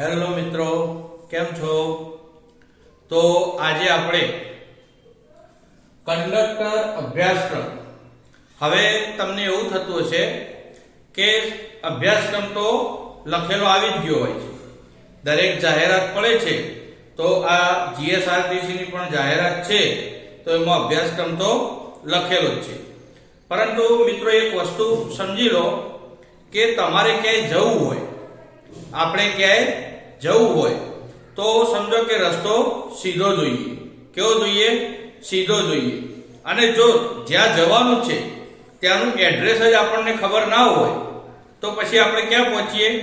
Hello મિત્રો, કેમ છો? તો આજે આપણે કંડક્ટર અભ્યાસક્રમ. હવે તમને એવું થતું હશે કે અભ્યાસક્રમ તો લખેલો આવી જ ગયો હોય છે. દરેક જાહેરાત પડે છે, તો આ જીએસઆરટીસી ની પણ જાહેરાત છે, તો એમાં અભ્યાસક્રમ તો લખેલો જ છે. પરંતુ મિત્રો એક વસ્તુ સમજી લો કે તમારે ક્યાંય જવું હોય આપણે ક્યાંય જવું હોય, તો સમજો કે રસ્તો સીધો જોઈએ. કેવો જોઈએ? સીધો જોઈએ. અને જો જ્યાં જવાનું છે, ત્યાંનું એડ્રેસ જ આપણને ખબર ના હોય, તો પછી આપણે ક્યાં પહોંચીએ?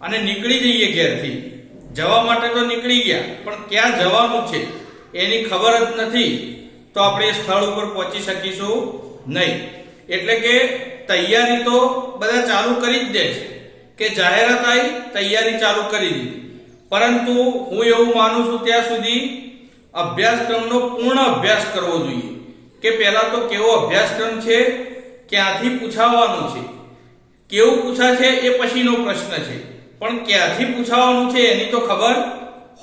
અને નીકળી જઈએ ઘેરથી. જવા માટે તો નીકળી ગયા, પણ ક્યાં જવાનું છે, એની ખબર જ નથી, તો આપણે એ સ્થળ ઉપર પહોંચી શકીશું નહીં. એટલે કે તૈયારી તો બધા ચાલુ કરી જ દે છે. કે જાહેરાત આવી તૈયારી ચાલુ કરી દીધી. પરંતુ હું એવું માનું છું ત્યાં સુધી અભ્યાસક્રમનો પૂર્ણ અભ્યાસ કરવો જોઈએ. કે પહેલા તો કેવો અભ્યાસક્રમ છે, ક્યાંથી પૂછાવાનું છે? કેવું પૂછાશે એ પછીનો પ્રશ્ન છે. પણ ક્યાંથી પૂછાવાનું છે એની તો ખબર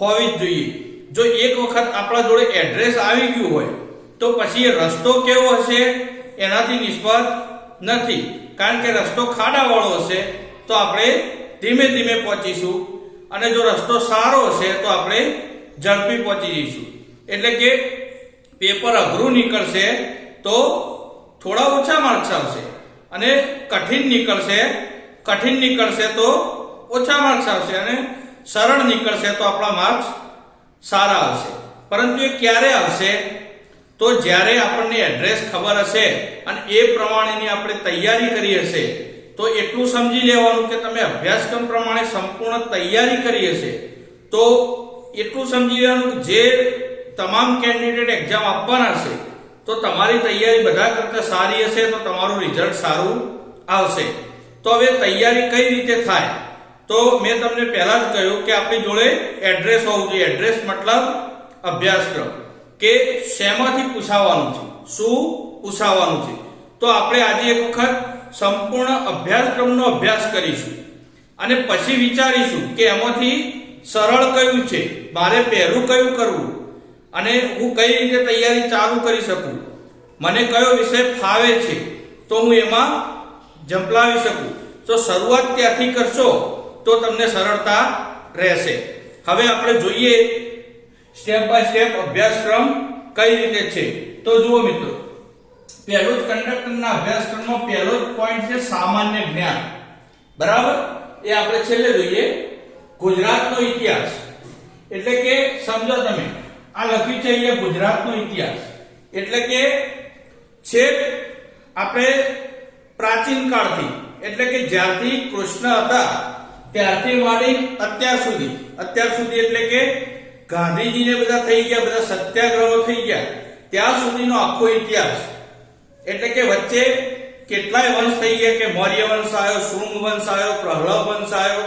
હોવી જ જોઈએ. જો એક વખત આપણા જોડે એડ્રેસ આવી ગયું હોય, તો પછી રસ્તો કેવો હશે? એનાથી નિષ્ફળ નથી. કારણ કે રસ્તો ખાડાવાળો હશે. તો આપણે ધીમે ધીમે પહોંચીશું. અને જો રસ્તો સારો હશે તો આપણે ઝડપી પહોંચી જઈશું. એટલે કે પેપર અઘરું નીકળશે તો થોડા ઓછા માર્ક્સ આવશે. અને કઠિન નીકળશે કઠિન નીકળશે તો ઓછા માર્ક્સ આવશે અને સરળ નીકળશે તો આપણા માર્ક્સ સારા આવશે. પરંતુ એ ક્યારે આવશે? તો જ્યારે આપણને એડ્રેસ ખબર હશે અને એ પ્રમાણેની આપણે તૈયારી કરી હશે તો એટલું સમજી લેવાનું કે તમે અભ્યાસક્રમ પ્રમાણે સંપૂર્ણ તૈયારી કરી હશે. તો એટલું સમજી લેવાનું કે જે તમામ કેન્ડિડેટ એક્ઝામ આપવાના હશે તો તમારી તૈયારી બધા કરતાં સારી હશે, તો તમારું રિઝલ્ટ સારું આવશે. તો હવે તૈયારી કઈ રીતે થાય? તો મેં તમને પહેલા જ કહ્યું કે આપણી જોડે એડ્રેસ હોવું જોઈએ. એડ્રેસ મતલબ અભ્યાસક્રમ. કે શેમાંથી પૂછાવાનું છે? શું પૂછાવાનું છે? તો આપણે આજે એક વખત સંપૂર્ણ અભ્યાસક્રમનો અભ્યાસ કરીશું. અને પછી વિચારીશું કે એમાંથી સરળ કયું છે? મારે પહેલું કયું કરવું? અને હું કઈ રીતે તૈયારી ચાલુ કરી શકું? મને કયો વિષય ફાવે છે? તો હું એમાં ઝંપલાવી શકું. તો શરૂઆત ત્યાંથી કરશો? તો તમને સરળતા રહેશે. હવે આપણે જોઈએ સ્ટેપ બાય સ્ટેપ અભ્યાસક્રમ કઈ રીતે છે. તો જુઓ મિત્રો. પહેલું જ કંડક્ટરના અભ્યાસક્રમનો પહેલો જ પોઈન્ટ છે સામાન્ય જ્ઞાન. બરાબર? એ આપણે છેલ્લે જોઈએ. ગુજરાતનો ઇતિહાસ. એટલે કે સમજો તમે, આ લખ્યું છે અહીંયા ગુજરાતનો ઇતિહાસ. એટલે કે છેક આપણે પ્રાચીન કાળથી, એટલે કે જ્યારથી કૃષ્ણ હતા, ત્યારથી માંડી અત્યાર સુધી. અત્યાર સુધી એટલે કે ગાંધીજીને બધા થઈ ગયા, બધા સત્યાગ્રહો થઈ ગયા. ત્યાં સુધીનો આખો ઇતિહાસ. એટલે કે વચ્ચે કેટલાય વંશ થઈ ગયા કે મૌર્ય વંશ આવ્યો, શૃંગ વંશ આવ્યો, પ્રહલાદ વંશ આવ્યો,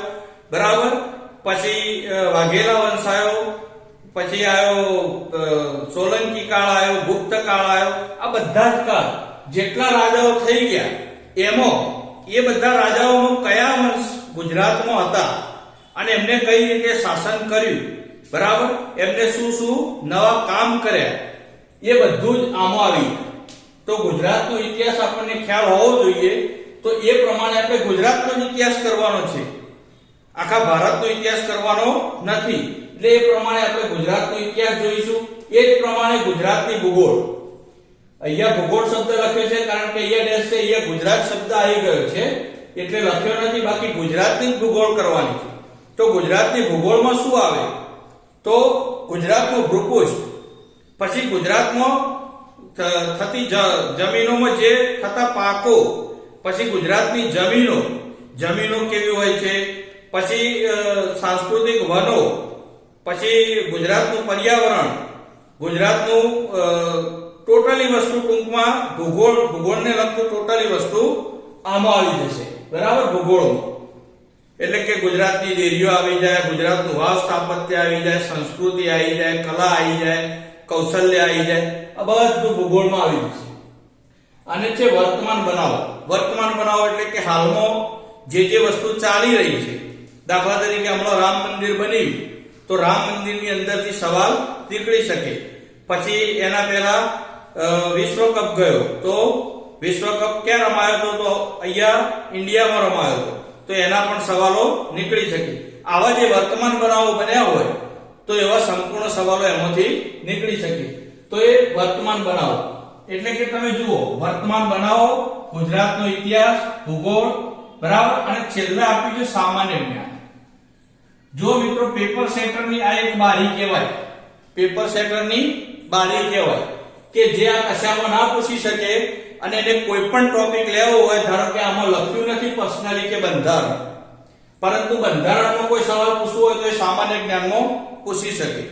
બરાબર? પછી વાઘેલા વંશ આવ્યો, પછી આવ્યો સોલંકી કાળ આવ્યો, ગુપ્ત કાળ આવ્યો. આ બધા જ કાળ જેટલા રાજાઓ થઈ ગયા, એમાં એ બધા રાજાઓમાં કયા વંશ ગુજરાતમાં હતા? અને એમને કઈ રીતે શાસન કર્યું? બરાબર? એમને શું શું નવા કામ કર્યા? એ બધું જ આમાં આવી. તો ગુજરાતનો ઇતિહાસ આપણને ખ્યાલ હોવો જોઈએ. તો એ પ્રમાણે આપણે ગુજરાતનો ઇતિહાસ કરવાનો છે. આખા ભારતનો ઇતિહાસ કરવાનો નથી. એટલે એ પ્રમાણે આપણે ગુજરાતનો ઇતિહાસ જોઈશું. એ જ પ્રમાણે ગુજરાતની ભૂગોળ. અહીંયા ભૂગોળ શબ્દ લખ્યો છે, કારણ કે અહીંયા ડેશ છે, અહીંયા ગુજરાત શબ્દ આવી ગયો છે. એટલે લખ્યો નથી, બાકી ગુજરાતની ભૂગોળ કરવાની છે. તો ગુજરાતની ભૂગોળમાં શું આવે? તો ગુજરાતનું ભૂપુષ્ઠ, પછી ગુજરાતમાં થતી જમીનોમાં જે થતા પાકો, પછી ગુજરાતની જમીનો જમીનો કેવી હોય છે? પછી સાંસ્કૃતિક વનો, પછી ગુજરાતનું પર્યાવરણ, ગુજરાતનું ટોટલી વસ્તુ ટૂંકમાં ભૂગોળ, ભૂગોળને લગતું ટોટલી વસ્તુ આમાં આવી જશે. બરાબર? ભૂગોળમાં. એટલે કે ગુજરાતની દેરીઓ આવી જાય, ગુજરાતનું વાવ સ્થાપત્ય આવી જાય, સંસ્કૃતિ આવી જાય, કલા આવી જાય. કૌશલ્ય આવી જાય. આ બધું ભૂગોળમાં આવી જશે અને છે વર્તમાન બનાવો. વર્તમાન બનાવો એટલે કે હાલમાં જે જે વસ્તુ ચાલી રહી છે, દાખલા તરીકે હમણાં રામ મંદિર બન્યું તો રામ મંદિરની અંદરથી સવાલ નીકળી શકે. પછી એના પહેલા વિશ્વ કપ ગયો, તો વિશ્વ કપ ક્યાં રમાયો હતો? તો અહીંયા ઇન્ડિયામાં રમાયો હતો. તો એના પણ સવાલો નીકળી શકે. આવા જે વર્તમાન બનાવો બન્યા હોય તો એવા સંપૂર્ણ સવાલો એમાંથી નીકળી શકે. તો એ વર્તમાન બનાવો. એટલે કે તમે જુઓ, વર્તમાન બનાવો, ગુજરાતનો ઇતિહાસ, ભૂગોળ, બરાબર? અને છેલ્લે આપ્યું છે સામાન્ય જ્ઞાન. જો મિત્રો પેપર સેટરની આ એક બારી કહેવાય, પેપર સેટરની બારી કહેવાય, કે જે આ કશામાં ના પૂછી શકે અને એને કોઈ પણ ટોપિક લેવો હોય, ધારો કે આમાં લખ્યું નથી પર્સનલી કે બંધારણ. પરંતુ બંધારણનો કોઈ સવાલ પૂછવો હોય તો એ સામાન્ય જ્ઞાનમાં પૂછી શકે.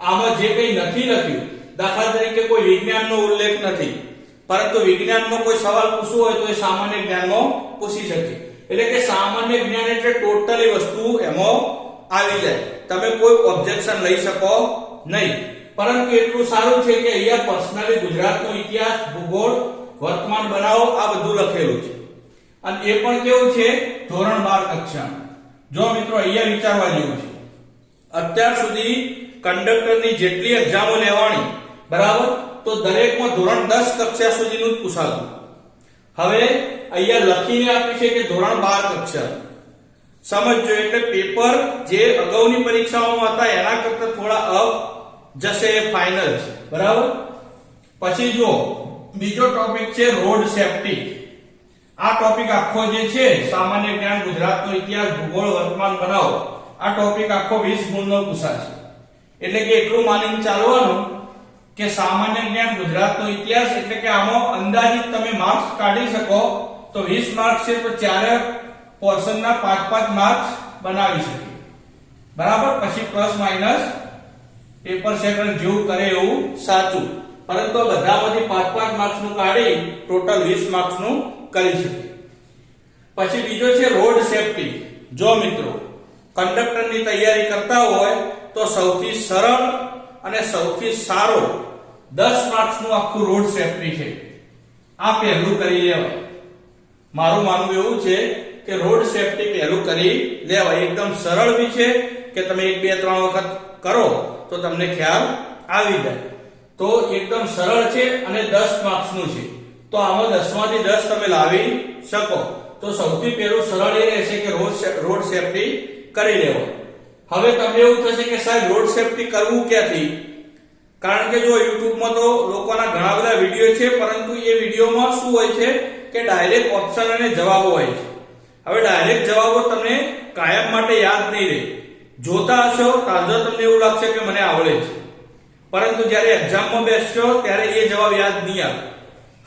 આમાં જે કંઈ નથી લખ્યું, દાખલા તરીકે કોઈ વિજ્ઞાનનો ઉલ્લેખ નથી. પરંતુ વિજ્ઞાનનો કોઈ સવાલ પૂછવો હોય તો એ સામાન્ય જ્ઞાનમાં પૂછી શકે. એટલે કે સામાન્ય જ્ઞાન એટલે ટોટલી વસ્તુ એમાં આવી જાય. તમે કોઈ ઓબ્જેક્શન લઈ શકો નહીં. પરંતુ એટલું સારું છે કે અહીંયા પર્સનલી ગુજરાતનો ઇતિહાસ, ભૂગોળ, વર્તમાન બનાવો, આ બધું લખેલું છે. અને એ પણ કેવું છે? ધોરણ બાર કક્ષા જો મિત્રો અહીંયા વિચારવા જેવું છે. અત્યાર સુધી કંડક્ટરની જેટલી એક્ઝામો લેવાની, બરાબર? તો દરેકમાં ધોરણ 10 કક્ષા સુધીનું જ પૂછાતું. હવે અહીંયા લખીને આપ્યું છે કે ધોરણ 12 કક્ષા. સમજજો એટલે પેપર જે અગાઉની પરીક્ષાઓમાં હતા, એના કરતા થોડા અપ જશે એ ફાઇનલ છે. બરાબર? પછી જો બીજો ટોપિક છે રોડ સેફટી આ ટોપિક આખો જે છે, સામાન્ય જ્ઞાન, ગુજરાતનો ઇતિહાસ, ભૂગોળ, વર્તમાન બનાવો. આ ટોપિક આખો 20 ગુણનો છે. એટલે કે એટલું માનીને ચાલવાનું કે સામાન્ય જ્ઞાન, ગુજરાતનો ઇતિહાસ, એટલે કે આમાં અંદાજિત તમે માર્ક્સ કાઢી શકો, તો 20 માર્ક્સ છે તો ચારે પોર્શનના 5 5 માર્ક્સ બનાવી શકે. બરાબર? પછી પ્લસ માઇનસ પેપર સેકન્ડ જેવું કરે એવું સાચું. પરંતુ બધા બધી 5 5 માર્ક્સનું કાઢી ટોટલ 20 માર્ક્સનું કરી શકે. પછી બીજો છે રોડ સેફટી. જો મિત્રો, કંડક્ટરની તૈયારી કરતા હોય તો સૌથી સરળ અને સૌથી સારો દસ માર્ક્સનું આખું રોડ સેફટી છે. આ પહેલું કરી લેવાય. મારું માનવું એવું છે કે રોડ સેફટી પહેલું કરી લેવાય. એકદમ સરળ બી છે કે તમે એક, બે, ત્રણ વખત કરો તો તમને ખ્યાલ આવી જાય. તો એકદમ સરળ છે અને દસ માર્ક્સનું છે. તો આમાં દસમાંથી દસ તમે લાવી શકો. તો સૌથી પહેલું સરળ એ રહેશે કે રોડ રોડ સેફટી કરી લેવો. હવે તમને એવું થશે કે સાહેબ, રોડ સેફટી કરવું ક્યાંથી? કારણ કે જો યુટ્યુબમાં તો લોકોના ઘણા બધા વીડિયો છે, પરંતુ એ વિડીયોમાં શું હોય છે કે ડાયરેક્ટ ઓપ્શન અને જવાબો હોય છે. હવે ડાયરેક્ટ જવાબો તમને કાયમ માટે યાદ નહીં રહે. જોતા હશો, તાજો તમને એવું લાગશે કે મને આવડે છે. પરંતુ જ્યારે એક્ઝામમાં બેસશો, ત્યારે એ જવાબ યાદ નહીં આવે.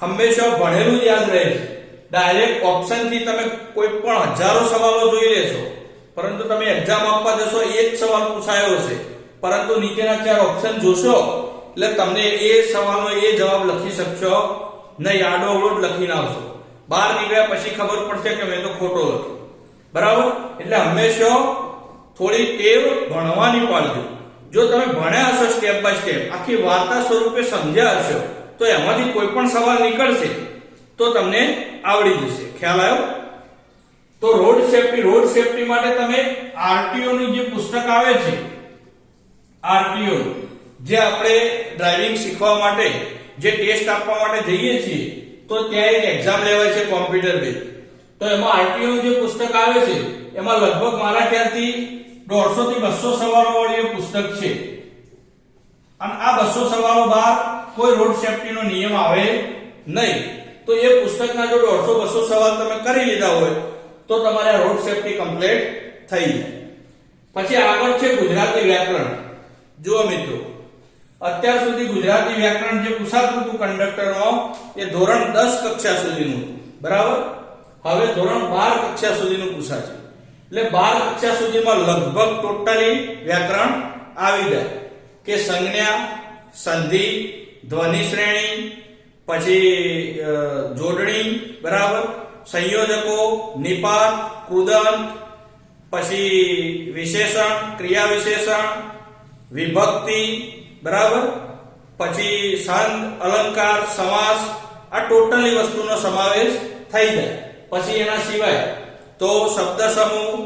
હંમેશા ભણેલું જ યાદ રહે છે. ડાયરેક્ટ ઓપ્શનથી તમે કોઈ પણ હજારો સવાલો જોઈ લેશો. પરંતુ તમે એક્ઝામ આપવા જશો એક સવાલ પૂછાયો હશે પરંતુ નીચેના ચાર ઓપ્શન જોશો, એટલે તમને એ સવાલનો એ જવાબ લખી શકશો. નહીં, આડો અવળો લખી આવશો. બહાર નીકળ્યા પછી ખબર પડશે કે મેં તો ખોટો લખ્યો. બરાબર? એટલે હંમેશા થોડી ટેવ ભણવાની પાડજો. જો તમે ભણ્યા હશો સ્ટેપ બાય સ્ટેપ આખી વાર્તા સ્વરૂપે સમજ્યા હશો. તો એમાંથી કોઈ પણ સવાલ નીકળશે તો તમને આવડી જશે. ખ્યાલ આવ્યો? તો રોડ સેફટી રોડ સેફટી માટે તમે આરટીઓ નું જે પુસ્તક આવે છે, આરટીઓ જે આપણે ડ્રાઇવિંગ શીખવા માટે, જે ટેસ્ટ આપવા માટે જઈએ છીએ, તો ત્યાં એક એક્ઝામ લેવાય છે કોમ્પ્યુટર બેઝ. તો એમાં આરટીઓ જે પુસ્તક આવે છે, એમાં લગભગ મારા ખ્યાલથી દોઢસો થી બસો સવાલો વાળી પુસ્તક છે. અને આ બસો સવાલો બાદ કોઈ રોડ સેફટી નો નિયમ આવે નહીં. તો એ પુસ્તકના જો દોઢસો બસો સવાલ તમે કરી લીધા હોય, તો તમારે રોડ સેફટી કમ્પ્લીટ થઈ જાય. પછી આગળ છે ગુજરાતી વ્યાકરણ. જુઓ મિત્રો, અત્યાર સુધી ગુજરાતી વ્યાકરણ જે પૂછાતું હતું કંડક્ટરમાં એ ધોરણ દસ કક્ષા સુધીનું બરાબર? હવે ધોરણ બાર કક્ષા સુધીનું પૂછાશે એટલે બાર કક્ષા સુધીમાં લગભગ ટોટલી વ્યાકરણ આવી જાય. કે સંજ્ઞા, સંધિ ધ્વનિ શ્રેણી, પછી જોડણી, બરાબર? સંયોજકો, નિપાત કૃદંત પછી વિશેષણ, ક્રિયા વિશેષણ, વિભક્તિ, બરાબર? પછી સંદ, અલંકાર, સમાસ, આ ટોટલી વસ્તુનો સમાવેશ થઈ જાય. પછી એના સિવાય તો શબ્દ સમૂહ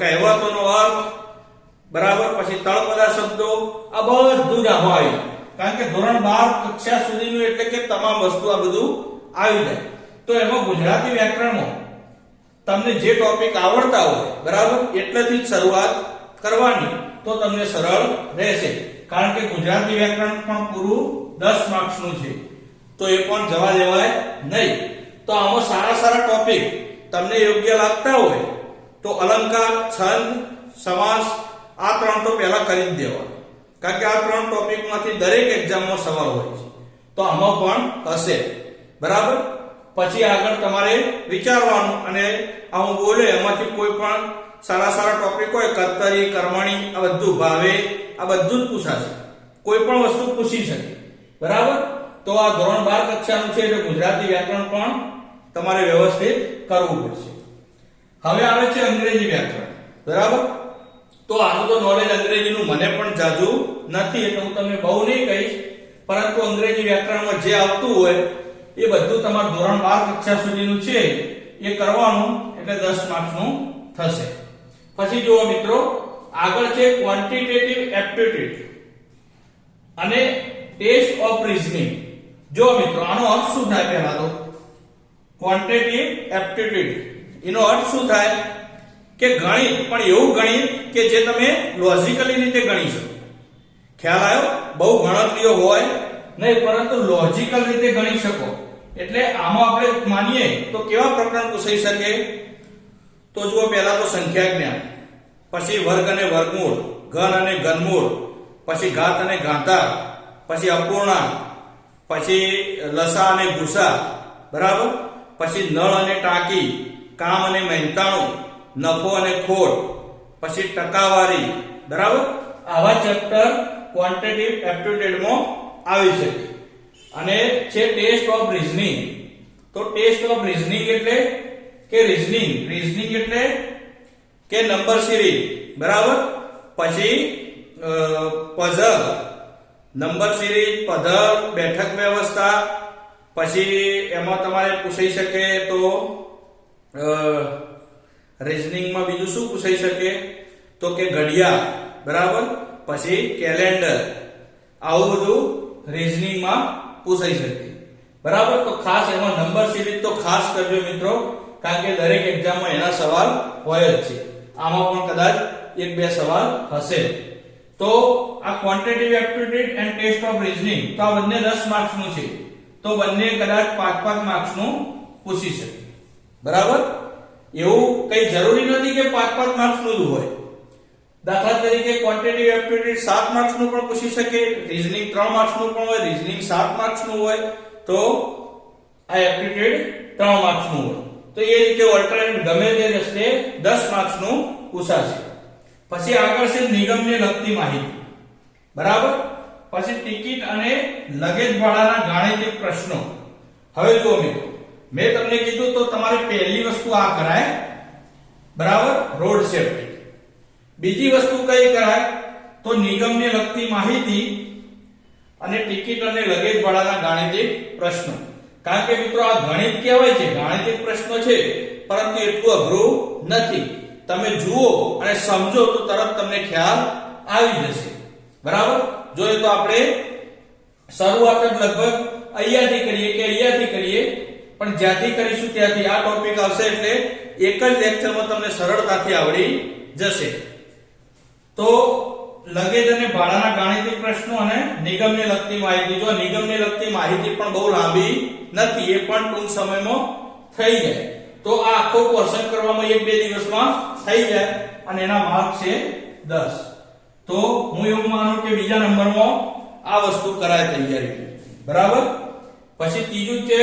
કહેવતોનો અર્થ, બરાબર? પછી તળપદા શબ્દો, આ બધું જ આમાં આવી જાય. કારણ કે ધોરણ બાર કક્ષા સુધીનું એટલે કે તમામ વસ્તુ આ બધું આવી જાય. તો એમાં ગુજરાતી વ્યાકરણમાં તમને જે ટોપિક આવડતા હોય, બરાબર? એટલેથી જ શરૂઆત કરવાની. તો તમને સરળ રહેશે. કારણ કે ગુજરાતી વ્યાકરણ પણ પૂરું દસ માર્ક્સનું છે. તો એ પણ જવા દેવાય નહીં. તો આમાં સારા સારા ટોપિક તમને યોગ્ય લાગતા હોય, તો અલંકાર, છંદ, સમાસ, આ ત્રણ તો પહેલા કરી જ દેવા કારણ કે આ ત્રણ ટોપિકમાંથી દરેક એક્ઝામમાં સવાલ હોય છે. તો આમાં પણ હશે. બરાબર? પછી આગળ તમારે વિચારવાનું અને આ હું બોલે એમાંથી કોઈ પણ સારા સારા ટોપિક હોય કર્તરી કર્મણી, આ બધું ભાવે, આ બધું જ પૂછાશે. કોઈ પણ વસ્તુ પૂછી શકે. બરાબર? તો આ ધોરણ બાર કક્ષાનું છે એટલે ગુજરાતી વ્યાકરણ પણ તમારે વ્યવસ્થિત કરવું પડશે. હવે આવે છે અંગ્રેજી વ્યાકરણ. બરાબર? તો આનું તો નોલેજ અંગ્રેજીનું મને પણ જાજુ નથી એટલે હું તમને બહુ નહીં કહીશ. પરંતુ અંગ્રેજી વ્યાકરણમાં જે આવતું હોય, એ બધું તમારું ધોરણ બાર કક્ષા સુધીનું છે, એ કરવાનું એટલે દસ માર્ક્સનું થશે. પછી જુઓ મિત્રો, આગળ છે ક્વોન્ટિટેટિવ એપ્ટિટ્યુડ અને ટેસ્ટ ઓફ રીઝનિંગ જો મિત્રો, આનો અર્થ શું થાય પહેલા તો? ક્વોન્ટિટેટિવ એપ્ટિટ્યુડ એનો અર્થ શું થાય? કે ગણિત પણ એવું ગણિત કે જે તમે લોજિકલી રીતે ગણી શકો. ખ્યાલ આવ્યો? બહુ ગણતરીઓ હોય. નહીં, પરંતુ લોજિકલ રીતે ગણી શકો. એટલે આમાં આપણે માનીએ તો કેવા પ્રકરણ પૂછાઈ શકે? તો જુઓ, પહેલા તો સંખ્યા જ્ઞાન, પછી વર્ગ અને વર્ગમૂળ, ઘન અને ઘનમૂળ, પછી ઘાત અને ઘાતાંક પછી અપૂર્ણાંક પછી લસા અને ભૂસા, બરાબર? પછી નળ અને ટાંકી, કામ અને મહેનતાણું નફો અને ખોટ, પછી ટકાવારી, બરાબર? આવા ચેપ્ટર ક્વોન્ટિટેટિવ એપ્ટિટ્યુડમાં આવી શકે. અને છે ટેસ્ટ ઓફ રીઝનિંગ તો ટેસ્ટ ઓફ રીઝનિંગ એટલે કે રીઝનિંગ રીઝનિંગ એટલે કે નંબર સિરીઝ બરાબર? પછી પઝલ નંબર સિરીઝ પધલ બેઠક વ્યવસ્થા. પછી એમાં તમારે પૂછાઈ શકે તો રીઝનિંગમાં બીજું શું પૂછાઈ શકે? તો કે ઘડિયાળ બરાબર? પછી કેલેન્ડર આવું બધું રીઝનિંગમાં પૂછાઈ શકે. બરાબર? તો ખાસ એમાં નંબર સિરીઝ તો ખાસ કરજો મિત્રો, કારણ કે દરેક એક્ઝામમાં એના સવાલ હોય જ છે. આમાં પણ કદાચ એક બે સવાલ હશે. તો આ quantitative aptitude and test of reasoning તો આ બંને 10 માર્ક્સનું છે. તો બંને કદાચ 5 5 માર્ક્સનું પૂછી શકે. બરાબર? એવું કઈ જરૂરી નથી કે 5 5 માર્ક્સનું જ હોય. દાખલા તરીકે ક્વોન્ટિટી એપ્ટિટ્યુડ સાત માર્ક્સનું પણ પૂછી શકે રીઝનિંગ ત્રણ માર્ક્સનું પણ હોય રીઝનિંગ સાત માર્ક્સનું હોય, તો આ એપ્ટિટ્યુડ ત્રણ માર્ક્સનું હોય. તો એ રીતે ઓલ્ટરનેટ ગમે તે રસ્તે દસ માર્ક્સનું પૂછાશે. પછી આગળ છે નિગમને લગતી માહિતી. બરાબર? પછી ટિકિટ અને લગેજ ભાડાના ગાણિતિક પ્રશ્નો. હવે જો મિત્રો. મેં તમને કીધું તો તમારે પહેલી વસ્તુ આ કરાય. બરાબર? Road safety. બીજી વસ્તુ કઈ કરાય? તો નિગમને લગતી માહિતી અને ટિકિટ અને લગેજ ભાડાના ગાણિતિક પ્રશ્નો. કારણ કે મિત્રો આ ગણિત કહેવાય છે, ગાણિતિક પ્રશ્નો છે, પરંતુ એટલું અઘરું નથી. તમે જુઓ અને સમજો તો તરત તમને ખ્યાલ આવી જશે. બરાબર? જોઈએ તો આપણે શરૂઆત જ લગભગ અહીંયાથી કરીએ કે અહીંયાથી કરીએ? પણ જ્યાંથી કરીશું ત્યાંથી આ ટોપિક આવશે એટલે એક જ લેક્ચરમાં તમને સરળતાથી આવડી જશે. તો લગેજ અને ભાડાના ગાણિતિક પ્રશ્નો અને નિગમને લગતી માહિતી. જો નિગમને લગતી માહિતી પણ બહુ લાંબી નથી, એ પણ ટૂંક સમયમાં થઈ જાય. તો આ આખો પોર્શન કરવામાં એક બે દિવસમાં થઈ જાય અને એના માર્ક છે 10 તો હું એવું માનું કે બીજા નંબરમાં આ વસ્તુ કરાય તૈયારી. બરાબર? પછી ત્રીજું છે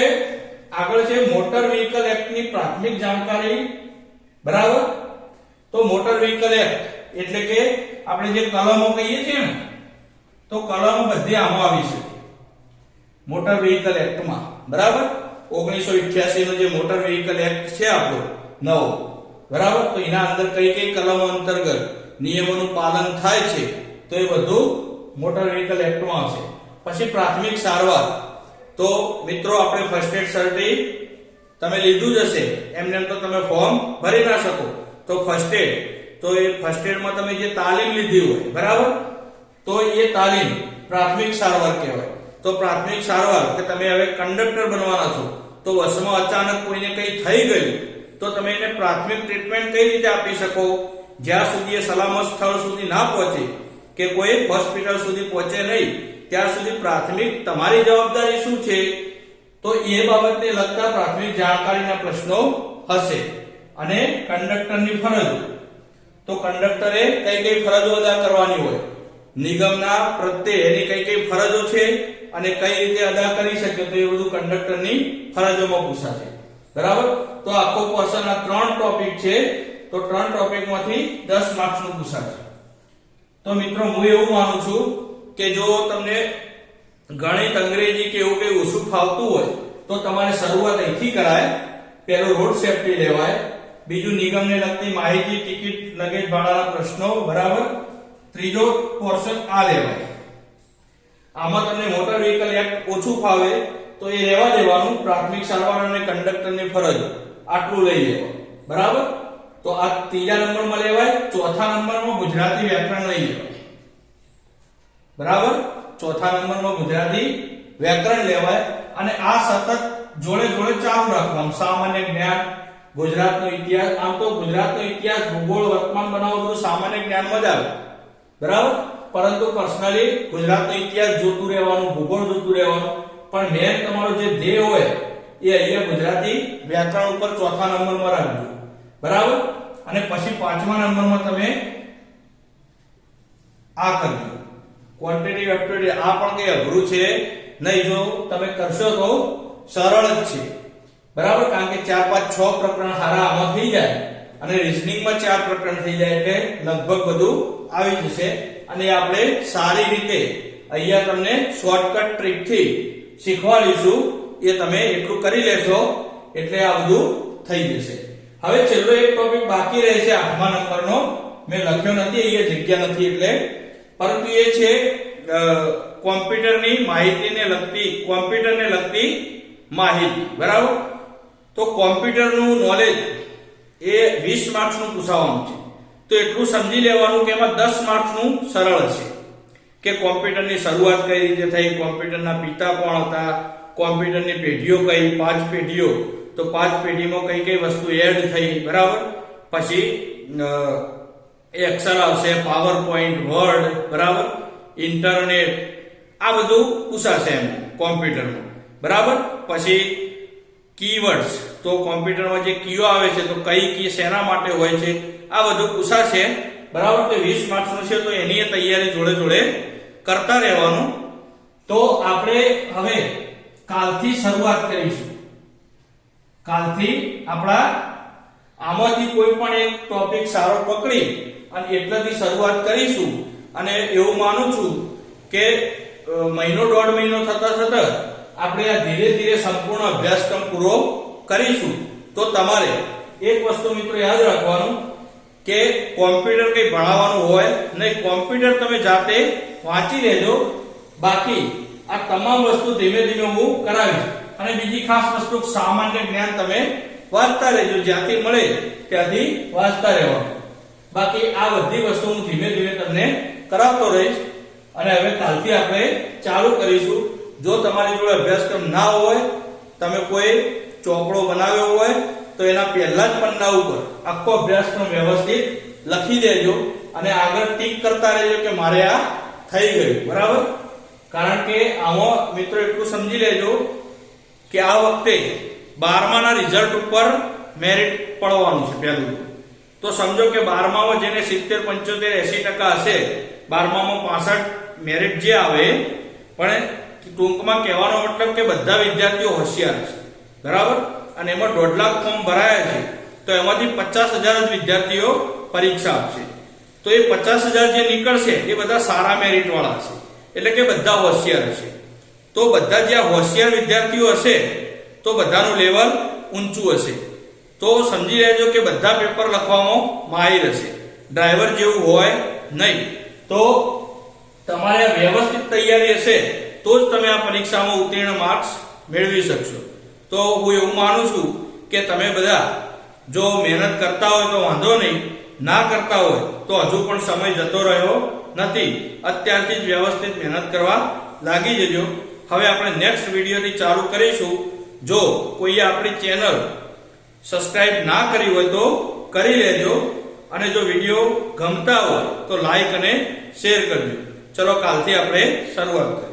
આગળ છે મોટર વ્હીકલ એક્ટની પ્રાથમિક જાણકારી. બરાબર? તો મોટર વ્હીકલ એક્ટ એટલે કે આપણે જે કલમો કહીએ છીએ ને, તો કલમો બધી આમાં આવી છે. મોટર વ્હીકલ એક્ટમાં બરાબર? ઓગણીસો નો જે મોટર વ્હીકલ એક્ટ છે આપણો, નવો. બરાબર? તો એના અંદર કઈ કઈ કલમો અંતર્ગત નિયમોનું પાલન થાય છે, તો એ બધું મોટર વ્હીકલ એક્ટમાં આવશે. પછી પ્રાથમિક સારવાર. તો મિત્રો, આપણે ફર્સ્ટ એડ સર્ટી તમે લીધું જ હશે. એમને એમ તો તમે ફોર્મ ભરી ના શકો. તો ફર્સ્ટ એડ તો એ ફર્સ્ટ એડમાં તમે જે તાલીમ લીધી હોય, બરાબર? તો એ તાલીમ પ્રાથમિક સારવાર કહેવાય. તો પ્રાથમિક સારવાર કે તમે હવે કંડક્ટર બનવાના છો, તો બસમાં અચાનક કોઈને કંઈ થઈ ગયું, તો તમે એને પ્રાથમિક ટ્રીટમેન્ટ કઈ રીતે આપી શકો? જ્યાં સુધી એ સલામત સ્થળ સુધી ના પહોંચે, કે કોઈ હોસ્પિટલ સુધી પહોંચે નહીં ત્યાં સુધી પ્રાથમિક તમારી જવાબદારી શું છે? તો એ બાબતને લગતા પ્રાથમિક જાણકારીના પ્રશ્નો હશે. અને કંડક્ટરની ફરજો. તો કંડક્ટરે કઈ કઈ ફરજો અદા કરવાની હોય? નિગમના પ્રત્યે એની કઈ કઈ ફરજો છે અને કઈ રીતે અદા કરી શકે તો એ બધું કંડક્ટરની ફરજોમાં પૂછાશે. બરાબર? તો આખો પોર્શન આ ત્રણ ટોપિક છે. તો ત્રણ ટોપિકમાંથી 10 માર્ક્સનું પૂછાશે. તો મિત્રો, હું એવું માનું છું કે જો તમને ગણિત અંગ્રેજી કે એવું કઈ ઓછું ફાવતું હોય, તો તમારે શરૂઆત અહીંથી કરાય. પેલો રોડ સેફટી લેવાય. બીજું નિગમને લગતી માહિતી, ટિકિટ લગેજ ભાડાના પ્રશ્નો, બરાબર? ત્રીજો પોર્શન આ લેવાય. આમાં તમને મોટર વ્હીકલ એક્ટ ઓછું ફાવે, તો એ લેવા દેવાનું. પ્રાથમિક સારવાર અને કંડક્ટરની ફરજ. આટલું લઈ લેવા. બરાબર? તો આ ત્રીજા નંબરમાં લેવાય. ચોથા નંબરમાં ગુજરાતી વ્યાકરણ લઈ લેવાય બરાબર? ચોથા નંબરમાં ગુજરાતી વ્યાકરણ લેવાય અને આ સતત જોડે જોડે ચાલુ રાખવાનું. સામાન્ય જ્ઞાન, ગુજરાતનો ઇતિહાસ, આમ તો ગુજરાતનો ઇતિહાસ ભૂગોળ, વર્તમાન બનાવો બધું સામાન્ય જ્ઞાનમાં જ આવે. બરાબર? પરંતુ પર્સનલી ગુજરાતનો ઇતિહાસ જોતું રહેવાનું, ભૂગોળ જોતું રહેવાનું, પણ મેન તમારો જે ધ્યેય હોય એ અહીંયા ગુજરાતી વ્યાકરણ ઉપર ચોથા નંબરમાં રાખજો. બરાબર? અને પછી પાંચમા નંબરમાં તમે આ કરજો. ક્વોન્ટિટી વેક્ટોરિટી આ પણ કઈ અઘરું છે, નહીં, જો તમે કરશો તો સરળ જ છે. બરાબર? કારણ કે ચાર, પાંચ, છ પ્રકરણ હારા આમાં થઈ જાય અને રિઝનિંગમાં ચાર પ્રકરણ થઈ જાય એટલે લગભગ બધું આવી જશે. અને આપણે સારી રીતે અહીંયા તમને શોર્ટકટ ટ્રીકથી શીખવાડીશું એ તમે એટલું કરી લેશો એટલે આ બધું થઈ જશે. હવે છેલ્લો એક ટોપિક બાકી રહે છે આઠમા નંબરનો. મેં લખ્યો નથી, અહીંયા જગ્યા નથી એટલે પરંતુ એ છે કોમ્પ્યુટરની માહિતીને લગતી, કોમ્પ્યુટરને લગતી માહિતી, બરાબર? તો કોમ્પ્યુટરનું નોલેજ એ 20 માર્ક્સનું પૂછાવાનું છે. તો એટલું સમજી લેવાનું કે એમાં 10 માર્ક્સનું સરળ છે. કે કોમ્પ્યુટરની શરૂઆત કઈ રીતે થઈ, કોમ્પ્યુટરના પિતા કોણ હતા, કોમ્પ્યુટરની પેઢીઓ કઈ, પાંચ પેઢીઓ. તો પાંચ પેઢીમાં કઈ કઈ વસ્તુ એડ થઈ, બરાબર? પછી એક્સેલ આવશે પાવર પોઈન્ટ વર્ડ બરાબર? ઇન્ટરનેટ આ બધું પૂછાશે એમ કોમ્પ્યુટરમાં બરાબર? પછી કીવર્ડ્સ તો કોમ્પ્યુટરમાં જે કીઓ આવે છે, તો કઈ કી શેના માટે હોય છે, આ બધું પૂછાશે બરાબર? તો વીસ માર્ક્સનું છે, તો એની તૈયારી જોડે જોડે કરતા રહેવાનું. તો આપણે હવે કાલથી શરૂઆત કરીશું. કાલથી આપણા આમાંથી કોઈ પણ એક ટોપિક સારો પકડી અને એટલાથી શરૂઆત કરીશું અને એવું માનું છું કે મહિનો દોઢ મહિનો થતા થતા આપણે આ ધીરે ધીરે સંપૂર્ણ અભ્યાસક્રમ પૂરો કરીશું. તો તમારે એક વસ્તુ મિત્રો યાદ રાખવાનું કે કોમ્પ્યુટર કઈ ભણાવવાનું હોય નહીં, કોમ્પ્યુટર તમે જાતે વાંચી લેજો. બાકી આ તમામ વસ્તુ ધીમે ધીમે હું કરાવીશ. અને બીજી ખાસ વસ્તુ, સામાન્ય જ્ઞાન તમે વાંચતા રહેજો. જ્યાંથી મળે ત્યાંથી વાંચતા રહેવાનું બાકી આ બધી વસ્તુ હું ધીમે ધીમે તમને કરાવતો રહીશ. અને હવે કાલથી આપણે ચાલુ કરીશું. જો તમારી જોડે અભ્યાસક્રમ ના હોય, તમે કોઈ ચોપડો બનાવ્યો હોય, તો એના પહેલા જ પન્ના ઉપર આખો અભ્યાસક્રમ વ્યવસ્થિત લખી દેજો. અને આગળ ટીક કરતા રહેજો કે મારે આ થઈ ગયું. બરાબર? કારણ કે આમાં મિત્રો એટલું સમજી લેજો કે આ વખતે બારમાના રિઝલ્ટ ઉપર મેરિટ પડવાનું છે પહેલું. તો સમજો કે બારમામાં જેને સિત્તેર, પંચોતેર, એસી ટકા હશે, બારમામાં પાસઠ મેરિટ જે આવે, પણ ટૂંકમાં કહેવાનો મતલબ કે બધા વિદ્યાર્થીઓ હોશિયાર છે. બરાબર? અને એમાં દોઢ લાખ ફોર્મ ભરાયા છે, તો એમાંથી પચાસ હજાર જ વિદ્યાર્થીઓ પરીક્ષા આપશે. તો એ પચાસ હજાર જે નીકળશે, એ બધા સારા મેરિટ વાળા છે. એટલે કે બધા હોશિયાર છે. તો બધા જ્યાં હોશિયાર વિદ્યાર્થીઓ હશે તો બધાનું લેવલ ઊંચું હશે. તો સમજી લેજો કે બધા પેપર લખવામાં માહિર હશે. ડ્રાઈવર જેવું હોય નહીં. તો તમારે વ્યવસ્થિત તૈયારી હશે તો જ તમે આ પરીક્ષામાં ઉત્તીર્ણ માર્ક્સ મેળવી શકશો. તો હું એવું માનું છું કે તમે બધા જો મહેનત કરતા હોય તો વાંધો નહીં. ના કરતા હોય તો હજુ પણ સમય જતો રહ્યો નથી. અત્યારથી જ વ્યવસ્થિત મહેનત કરવા લાગી જજો. હવે આપણે નેક્સ્ટ વિડીયોથી ચાલુ કરીશું. જો કોઈએ આપણી ચેનલ સબસ્ક્રાઇબ ના કરી હોય તો કરી લેજો અને જો વીડિયો ગમતા હોય તો લાઈક અને શેર કરજો. ચલો કાલથી આપણે શરૂઆત કરીએ.